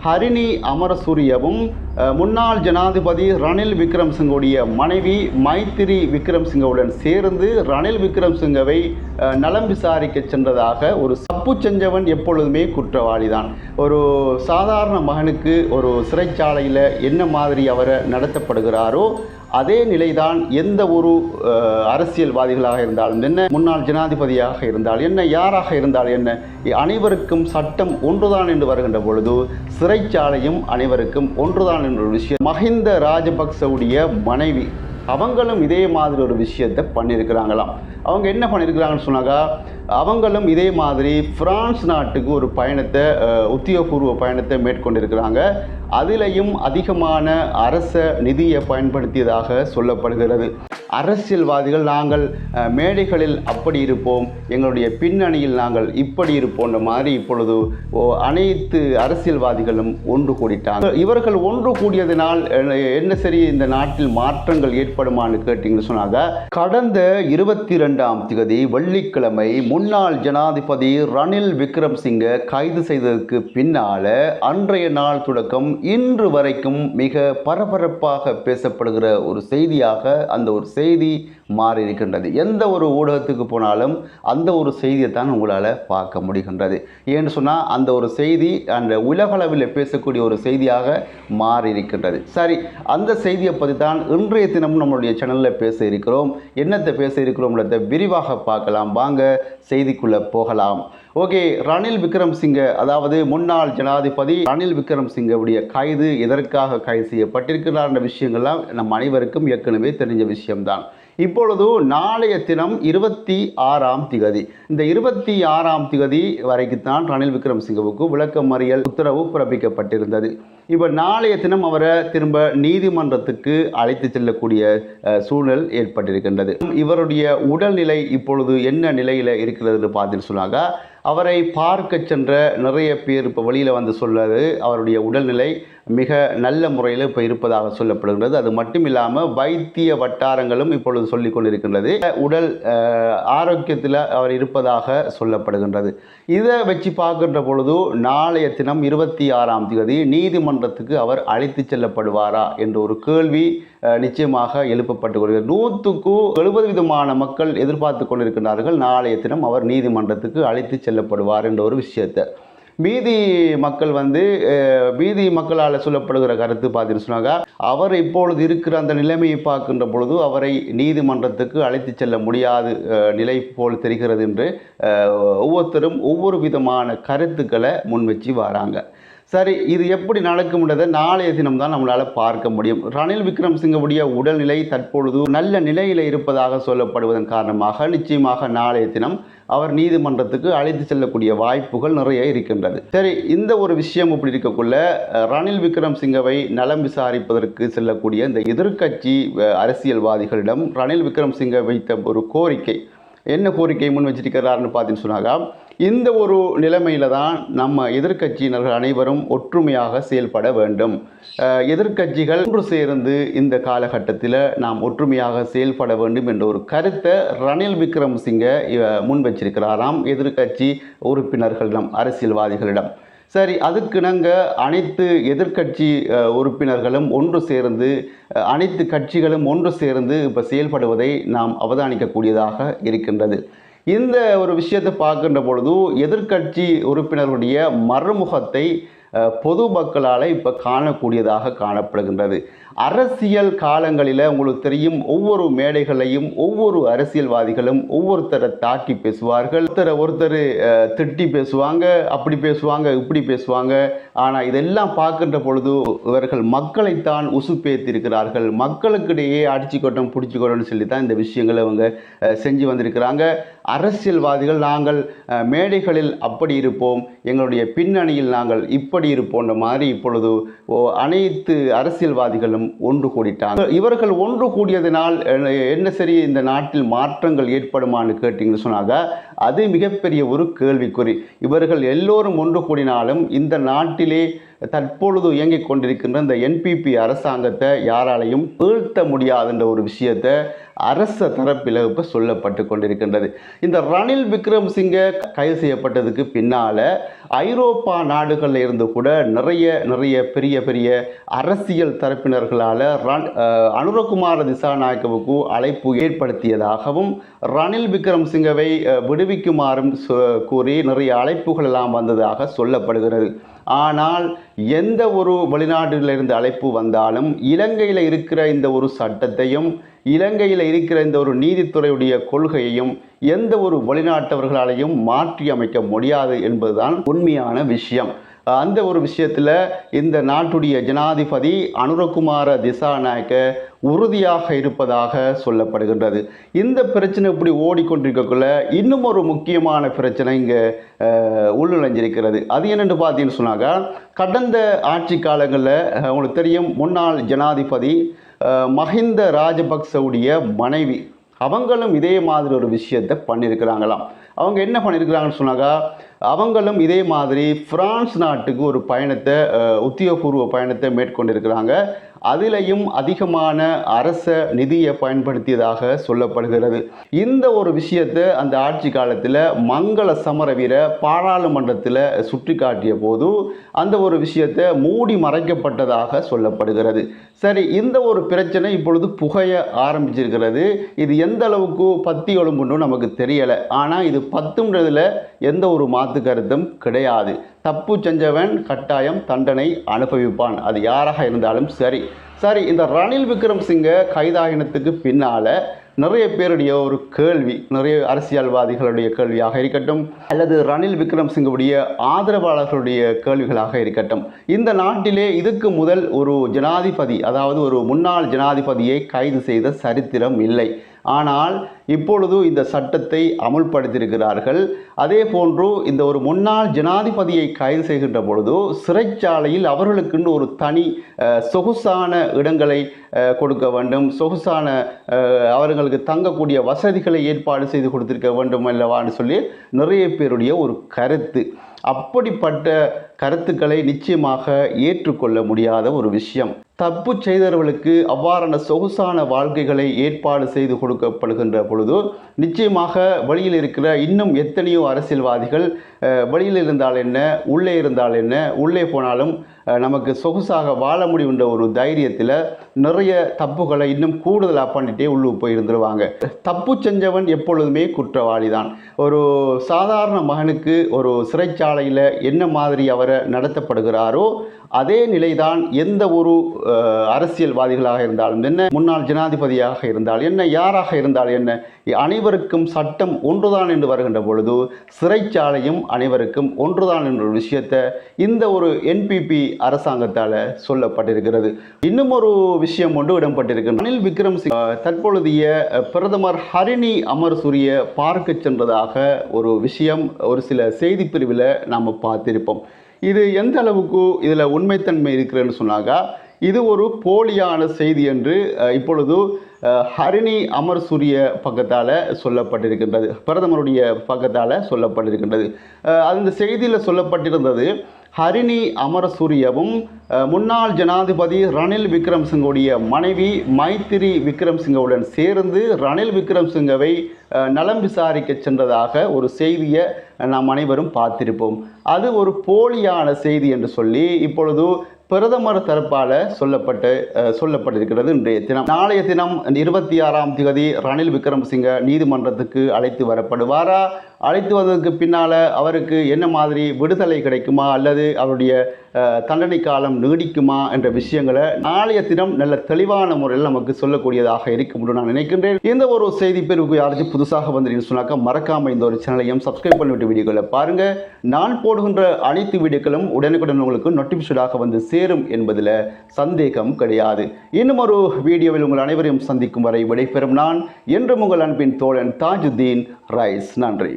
ஹரிணி அமரசூரியவும் முன்னாள் ஜனாதிபதி ரணில் விக்ரம்சிங்கோடைய மனைவி மைத்திரி விக்ரம்சிங்கவுடன் சேர்ந்து ரணில் விக்ரம்சிங்கவை நலம் விசாரிக்க சென்றதாக ஒரு தப்பு செஞ்சவன் எப்பொழுதுமே குற்றவாளிதான். ஒரு சாதாரண மகனுக்கு ஒரு சிறைச்சாலையில் என்ன மாதிரி அவரை நடத்தப்படுகிறாரோ அதே நிலைதான் எந்த ஒரு அரசியல்வாதிகளாக இருந்தாலும் என்ன முன்னாள் ஜனாதிபதியாக இருந்தால் என்ன யாராக இருந்தால் என்ன அனைவருக்கும் சட்டம் ஒன்றுதான் என்று வருகின்ற பொழுது சிறைச்சாலையும் அனைவருக்கும் ஒன்றுதான் என்ற ஒரு விஷயம். மஹிந்த ராஜபக்சவுடைய மனைவி அவங்களும் இதே மாதிரி ஒரு விஷயத்தை பண்ணியிருக்கிறாங்களாம். அவங்க என்ன பண்ணியிருக்கிறாங்கன்னு சொன்னாக்கா அவங்களும் இதே மாதிரி ஃப்ரான்ஸ் நாட்டுக்கு ஒரு பயணத்தை உத்தியோகபூர்வ பயணத்தை மேற்கொண்டிருக்கிறாங்க. அதிலையும் அதிகமான அரச நிதியை பயன்படுத்தியதாக சொல்லப்படுகிறது. அரசியல்வாதிகள் நாங்கள் மேடைகளில் அப்படி இருப்போம். எங்களுடைய பின்னணியில் நாங்கள் இப்படி இருப்போன்ற மாதிரி இப்பொழுது ஓ, அனைத்து அரசியல்வாதிகளும் ஒன்று கூடிட்டாங்க. இவர்கள் ஒன்று கூடியதனால் என்ன சரி இந்த நாட்டில் மாற்றங்கள் ஏற்படுமான்னு கேட்டிங்கன்னு சொன்னாங்க கடந்த இருபத்தி ரெண்டாம் தேதி வெள்ளிக்கிழமை முன்னாள் ஜனாதிபதி ரணில் விக்ரம்சிங்க கைது செய்ததற்கு பின்னால அன்றைய நாள் தொடக்கம் இன்று வரைக்கும் மிக பரபரப்பாக பேசப்படுகிற ஒரு செய்தியாக அந்த ஒரு செய்தி மாறி இருக்கின்றது. எந்த ஒரு ஊடகத்துக்கு போனாலும் அந்த ஒரு செய்தியை தான் உங்களால் பார்க்க முடிகின்றது. ஏன்னு சொன்னால் அந்த ஒரு செய்தி அந்த உலகளவில் பேசக்கூடிய ஒரு செய்தியாக மாறி இருக்கின்றது. சரி அந்த செய்தியை பற்றி தான் இன்றைய தினமும் நம்மளுடைய சேனலில் பேச இருக்கிறோம். என்னத்தை பேச இருக்கிறோம்ன்றத விரிவாக பார்க்கலாம். வாங்க செய்திக்குள்ளே போகலாம். ஓகே ரணில் விக்ரம்சிங்க அதாவது முன்னாள் ஜனாதிபதி ரணில் விக்ரம்சிங்கவுடைய கைது எதற்காக கைது செய்யப்பட்டிருக்கிறார் என்ற விஷயங்கள்லாம் நம் அனைவருக்கும் ஏற்கனவே தெரிஞ்ச விஷயம்தான். இப்பொழுது நாளைய தினம் இருபத்தி ஆறாம் திகதி. இந்த இருபத்தி ஆறாம் திகதி வரைக்குத்தான் ரணில் விக்ரம்சிங்கவுக்கு விளக்கமறியல் உத்தரவு பிறப்பிக்கப்பட்டிருந்தது. இப்போ நாளைய தினம் அவரை திரும்ப நீதிமன்றத்துக்கு அழைத்து செல்லக்கூடிய அஹ், சூழல் ஏற்பட்டிருக்கின்றது. இவருடைய உடல்நிலை இப்பொழுது என்ன நிலையில் இருக்கிறது பார்த்துட்டு சொன்னாங்க அவரை பார்க்க சென்ற நிறைய பேர் இப்போ வெளியில் வந்து சொல்வது அவருடைய உடல்நிலை மிக நல்ல முறையில் இப்போ இருப்பதாக சொல்லப்படுகிறது அது மட்டும் இல்லாமல் வைத்திய வட்டாரங்களும் இப்பொழுது சொல்லி கொண்டிருக்கின்றது. உடல் ஆரோக்கியத்தில் அவர் இருப்பதாக சொல்லப்படுகின்றது. இதை வச்சு பார்க்கின்ற பொழுது நாளைய தினம் இருபத்தி ஆறாம் தேதி நீதிமன்றத்துக்கு அவர் அழைத்து செல்லப்படுவாரா என்ற ஒரு கேள்வி நிச்சயமாக எழுப்பப்பட்டு வருகிறது நூற்றுக்கு எழுபது விதமான மக்கள் எதிர்பார்த்து கொண்டிருக்கிறார்கள் நாளைய தினம் அவர் நீதிமன்றத்துக்கு அழைத்து செல்லப்படுவார் என்ற ஒரு விஷயத்தை. மீதி மக்கள் வந்து மீதி மக்களால் சொல்லப்படுகிற கருத்து பார்த்தீங்கன்னு சொன்னாங்க அவர் இப்பொழுது இருக்கிற அந்த நிலைமையை பார்க்கின்ற பொழுது அவரை நீதிமன்றத்துக்கு அழைத்து செல்ல முடியாது நிலை போல் தெரிகிறது என்று ஒவ்வொருத்தரும் ஒவ்வொரு விதமான கருத்துக்களை முன்வச்சு வராங்க. சரி இது எப்படி நடக்கும்ன்றதை நாளைய தினம் தான் நம்மளால் பார்க்க முடியும். ரணில் விக்ரம்சிங்கவுடைய உடல்நிலை தற்பொழுது நல்ல நிலையில் இருப்பதாக சொல்லப்படுவதன் காரணமாக நிச்சயமாக நாளைய தினம் அவர் நீதிமன்றத்துக்கு அழைத்து செல்லக்கூடிய வாய்ப்புகள் நிறைய இருக்கின்றது. சரி இந்த ஒரு விஷயம் இப்படி இருக்கக்குள்ள ரணில் ரணில் விக்ரம்சிங்கவை நலம் விசாரிப்பதற்கு செல்லக்கூடிய இந்த எதிர்க்கட்சி அரசியல்வாதிகளிடம் ரணில் விக்ரம்சிங்க வைத்த ஒரு கோரிக்கை. என்ன கோரிக்கை முன் வச்சிருக்கிறாருன்னு பார்த்தீங்கன்னு சொன்னாங்க இந்த ஒரு நிலைமையில் தான் நம்ம எதிர்க்கட்சியினர்கள் அனைவரும் ஒற்றுமையாக செயல்பட வேண்டும். எதிர்கட்சிகள் எதிர்க்கட்சிகள் ஒன்று சேர்ந்து இந்த காலகட்டத்தில் நாம் ஒற்றுமையாக செயல்பட வேண்டும் என்ற ஒரு கருத்தை ரணில் விக்ரமசிங்க அஹ், முன் வச்சிருக்கிறாராம் எதிர்க்கட்சி உறுப்பினர்களிடம் அரசியல்வாதிகளிடம். சரி அதுக்கிணங்க அனைத்து எதிர்க்கட்சி உறுப்பினர்களும் ஒன்று சேர்ந்து அனைத்து கட்சிகளும் ஒன்று சேர்ந்து இப்போ செயல்படுவதை நாம் அவதானிக்கக்கூடியதாக இருக்கின்றது. இந்த ஒரு விஷயத்தை பார்க்கின்ற பொழுது எதிர்க்கட்சி உறுப்பினர்களுடைய மறுமுகத்தை பொது பொதுமக்களால் இப்போ காணக்கூடியதாக காணப்படுகின்றது. அரசியல் காலங்களில் உங்களுக்கு தெரியும் ஒவ்வொரு மேடைகளையும் ஒவ்வொரு அரசியல்வாதிகளும் ஒவ்வொருத்தரை தாக்கி பேசுவார்கள். ஒருத்தரை ஒருத்தர் திட்டி பேசுவாங்க அப்படி பேசுவாங்க இப்படி பேசுவாங்க. ஆனால் இதெல்லாம் பார்க்கின்ற பொழுது இவர்கள் மக்களைத்தான் உசுப்பேத்திருக்கிறார்கள். மக்களுக்கிடையே அடிச்சுக்கொட்டும் பிடிச்சிக்கொட்டம்னு சொல்லி தான் இந்த விஷயங்களை அவங்க செஞ்சு வந்திருக்கிறாங்க. அரசியல்வாதிகள் நாங்கள் மேடைகளில் அப்படி இருப்போம். எங்களுடைய பின்னணியில் நாங்கள் இப்படி இருப்போன்ற மாதிரி இப்பொழுது ஓ, அனைத்து அரசியல்வாதிகளும் ஒன்று கூடிட்டாங்க. இவர்கள் ஒன்று கூடியதனால் என்ன- என்ன சரி இந்த நாட்டில் மாற்றங்கள் ஏற்படுமான்னு கேட்டிங்கன்னு சொன்னாங்க அது மிகப்பெரிய ஒரு கேள்விக்குறி. இவர்கள் எல்லோரும் ஒன்று கூடினாலும் இந்த நாட்டிலே தற்பொழுது இயங்கிக் கொண்டிருக்கின்ற இந்த என்பிபி அரசாங்கத்தை யாராலையும் வீழ்த்த முடியாதுன்ற ஒரு விஷயத்தை அரச தரப்பில் இப்போ சொல்லப்பட்டு கொண்டிருக்கின்றது. இந்த ரணில் விக்ரம்சிங்க கைது செய்யப்பட்டதுக்கு பின்னால் ஐரோப்பா நாடுகளில் இருந்து கூட நிறைய நிறைய பெரிய பெரிய அரசியல் தரப்பினர்களால் ரன் அனுரகுமார திசாநாயக்கவுக்கு அழைப்பு ஏற்படுத்தியதாகவும் ரணில் விக்ரம்சிங்கவை விடுவிக்குமாறும் கூறி நிறைய அழைப்புகள் எல்லாம் வந்ததாக சொல்லப்படுகிறது. ஆனால் எந்த ஒரு வெளிநாட்டிலிருந்து அழைப்பு வந்தாலும் இலங்கையில் இருக்கிற இந்த ஒரு சட்டத்தையும் இலங்கையில் இருக்கிற இந்த ஒரு நீதித்துறையுடைய கொள்கையையும் எந்த ஒரு வெளிநாட்டவர்களாலையும் மாற்றி அமைக்க முடியாது என்பதுதான் உண்மையான விஷயம். அந்த ஒரு விஷயத்தில் இந்த நாட்டுடைய ஜனாதிபதி அனுரகுமார திசாநாயக்க உறுதியாக இருப்பதாக சொல்லப்படுகின்றது. இந்த பிரச்சனை இப்படி ஓடிக்கொண்டிருக்கக்குள்ள இன்னும் ஒரு முக்கியமான பிரச்சனை இங்கே உள்நுழைஞ்சிருக்கிறது. அது என்னென்னு பார்த்தீங்கன்னு சொன்னாக்கா கடந்த ஆட்சி காலங்களில் உங்களுக்கு தெரியும் முன்னாள் ஜனாதிபதி மஹிந்த ராஜபக்சவுடைய மனைவி அவங்களும் இதே மாதிரி ஒரு விஷயத்தை பண்ணியிருக்கிறாங்களாம். அவங்க என்ன பண்ணியிருக்கிறாங்கன்னு சொன்னாக்கா அவங்களும் இதே மாதிரி பிரான்ஸ் நாட்டுக்கு ஒரு பயணத்தை உத்தியோகபூர்வ பயணத்தை மேற்கொண்டிருக்கிறாங்க. அதிலையும் அதிகமான அரச நிதியை பயன்படுத்தியதாக சொல்லப்படுகிறது. இந்த ஒரு விஷயத்தை அந்த ஆட்சி காலத்தில் மங்கள சமரவீர பாராளுமன்றத்தில் சுட்டி காட்டிய போது அந்த ஒரு விஷயத்தை மூடி மறைக்கப்பட்டதாக சொல்லப்படுகிறது. சரி இந்த ஒரு பிரச்சனை இப்பொழுது புகைய ஆரம்பிச்சிருக்கிறது. இது எந்த அளவுக்கு பத்தி ஒழுங்குன்னு நமக்கு தெரியலை. ஆனால் இது பத்துன்றதில் எந்த ஒரு மாற்று கருத்தும் கிடையாது. தப்பு செஞ்சவன் கட்டாயம் தண்டனை அனுபவிப்பான். அது யாராக இருந்தாலும் சரி. சரி இந்த ரணில் விக்ரம்சிங்க கைதாகினத்துக்கு பின்னால் நிறைய பேருடைய ஒரு கேள்வி நிறைய அரசியல்வாதிகளுடைய கேள்வியாக இருக்கட்டும் அல்லது ரணில் விக்ரம்சிங்குடைய ஆதரவாளர்களுடைய கேள்விகளாக இருக்கட்டும். இந்த நாட்டிலே இதுக்கு முதல் ஒரு ஜனாதிபதி அதாவது ஒரு முன்னாள் ஜனாதிபதியை கைது செய்த சரித்திரம் இல்லை. ஆனால் இப்பொழுது இந்த சட்டத்தை அமுல்படுத்தியிருக்கிறார்கள். அதே போன்று இந்த ஒரு முன்னாள் ஜனாதிபதியை கைது செய்கின்ற பொழுது சிறைச்சாலையில் அவர்களுக்குன்னு ஒரு தனி சொகுசான இடங்களை கொடுக்க வேண்டும். சொகுசான அவர்களுக்கு தங்கக்கூடிய வசதிகளை ஏற்பாடு செய்து கொடுத்திருக்க வேண்டும் அல்லவான்னு சொல்லி நிறைய பேருடைய ஒரு கருத்து. அப்படிப்பட்ட கருத்துக்களை நிச்சயமாக ஏற்றுக்கொள்ள முடியாத ஒரு விஷயம். தப்பு செய்தவர்களுக்கு அவ்வாறான சொகுசான வாழ்க்கைகளை ஏற்பாடு செய்து கொடுக்கப்படுகின்ற பொழுது நிச்சயமாக வழியில் இருக்கிற இன்னும் எத்தனையோ அரசியல்வாதிகள் வழியில் இருந்தால் என்ன உள்ளே இருந்தால் என்ன உள்ளே போனாலும் நமக்கு சொகுசாக வாழ முடியுன்ற ஒரு தைரியத்தில் நிறைய தப்புகளை இன்னும் கூடுதலாக பண்ணிட்டே உள்ளு போயிருந்துருவாங்க. தப்பு செஞ்சவன் எப்பொழுதுமே குற்றவாளி தான் ஒரு சாதாரண மகனுக்கு ஒரு சிறைச்சாலையில் என்ன மாதிரி அவர் நடத்தப்படுகிறாரோ அதே நிலைதான் எந்த ஒரு அரசியல்வாதிகளாக இருந்தாலும் என்ன முன்னாள் ஜனாதிபதியாக இருந்தால் என்ன யாராக இருந்தால் என்ன அனைவருக்கும் சட்டம் ஒன்றுதான் என்று வருகின்ற பொழுது சிறைச்சாலையும் அனைவருக்கும் ஒன்றுதான் என்ற ஒரு விஷயத்தை இந்த ஒரு என்பிபி அரசாங்கத்தால் சொல்லப்பட்டிருக்கிறது. இன்னும் ஒரு விஷயம் ஒன்று இடம்பட்டிருக்கிறது ரணில் விக்ரம் சிங் தற்பொழுதைய பிரதமர் ஹரிணி அமர் சூரிய பார்க்க சென்றதாக ஒரு விஷயம் ஒரு சில செய்தி பிரிவில் நாம் பார்த்திருப்போம். இது எந்த அளவுக்கு இதில் உண்மைத்தன்மை இருக்கிறேன்னு சொன்னாக்கா இது ஒரு போலியான செய்தி என்று இப்பொழுது ஹரிணி அமர் சூரிய பக்கத்தால் சொல்லப்பட்டிருக்கின்றது. பிரதமருடைய பக்கத்தால் சொல்லப்பட்டிருக்கின்றது. அந்த செய்தியில் சொல்லப்பட்டிருந்தது ஹரிணி அமரசூரியவும் முன்னாள் ஜனாதிபதி ரணில் விக்ரம்சிங்கோடைய மனைவி மைத்திரி விக்ரம்சிங்கவுடன் சேர்ந்து ரணில் விக்ரம்சிங்கவை நலம் விசாரிக்க சென்றதாக ஒரு செய்தியை நாம் அனைவரும் பார்த்திருப்போம். அது ஒரு போலியான செய்தி என்று சொல்லி இப்பொழுது பிரதமர் தரப்பால் சொல்லப்பட்டு சொல்லப்பட்டிருக்கிறது இன்றைய தினம். நாளைய தினம் இருபத்தி ஆறாம் தேதி ரணில் விக்ரமசிங்க நீதிமன்றத்துக்கு அழைத்து வரப்படுவாரா? அழைத்து வந்ததுக்கு பின்னால் அவருக்கு என்ன மாதிரி விடுதலை கிடைக்குமா? அல்லது அவருடைய தண்டனை காலம் நீடிக்குமா? என்ற விஷயங்களை நாளைய தினம் நல்ல தெளிவான முறையில் நமக்கு சொல்லக்கூடியதாக இருக்கும் என்று நான் நினைக்கின்றேன். இந்த ஒரு செய்தி பிரிவுக்கு யாராச்சும் புதுசாக வந்தீங்கன்னு சொன்னாக்கா மறக்காமல் இந்த ஒரு சேனலையும் சப்ஸ்கிரைப் பண்ணிவிட்டு வீடியோக்களை பாருங்கள் நான் போடுகின்ற அனைத்து வீடியோக்களும் உடனுக்குடன் உங்களுக்கு நோட்டிஃபிகேஷனாக வந்து சேரும் என்பதில் சந்தேகம் கிடையாது. இன்னும் ஒரு வீடியோவில் உங்கள் அனைவரையும் சந்திக்கும் வரை விடைபெறும் நான் என்றும் உங்கள் அன்பின் தோழன் தாஜுதீன் ரைஸ். நன்றி.